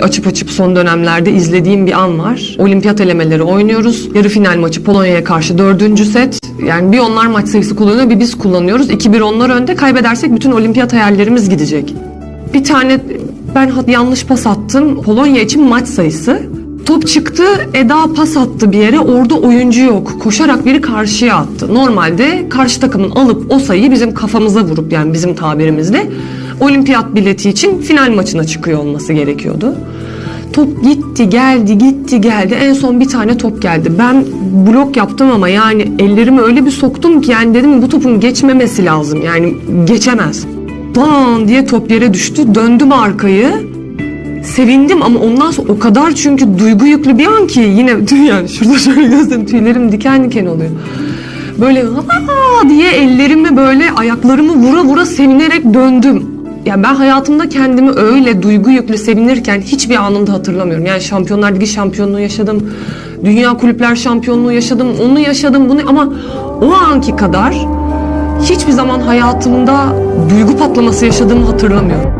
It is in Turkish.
sürekli açıp açıp son dönemlerde izlediğim bir an var. Olimpiyat elemeleri oynuyoruz. Yarı final maçı Polonya'ya karşı dördüncü set. Yani bir onlar maç sayısı kullanıyor bir biz kullanıyoruz. 2-1 onlar önde. Kaybedersek bütün olimpiyat hayallerimiz gidecek. Bir tane ben yanlış pas attım. Polonya için maç sayısı. Top çıktı, Eda pas attı bir yere. Orada oyuncu yok. Koşarak biri karşıya attı. Normalde karşı takımın alıp o sayıyı bizim kafamıza vurup yani bizim tabirimizle olimpiyat bileti için final maçına çıkıyor olması gerekiyordu. Top gitti geldi gitti geldi en son bir tane top geldi. Ben blok yaptım ama yani ellerimi öyle bir soktum ki yani dedim bu topun geçmemesi lazım yani geçemez. Bam diye top yere düştü döndüm arkayı sevindim ama ondan sonra o kadar çünkü duygu yüklü bir an ki yine yani şurada şöyle gözlerim tüylerim diken diken oluyor. Böyle aa diye ellerimi böyle ayaklarımı vura vura sevinerek döndüm. Yani ben hayatımda kendimi öyle duygu yüklü sevinirken hiçbir anında hatırlamıyorum. Yani Şampiyonlar Ligi şampiyonluğu yaşadım. Dünya Kulüpler şampiyonluğu yaşadım. Onu yaşadım bunu ama o anki kadar hiçbir zaman hayatımda duygu patlaması yaşadığımı hatırlamıyorum.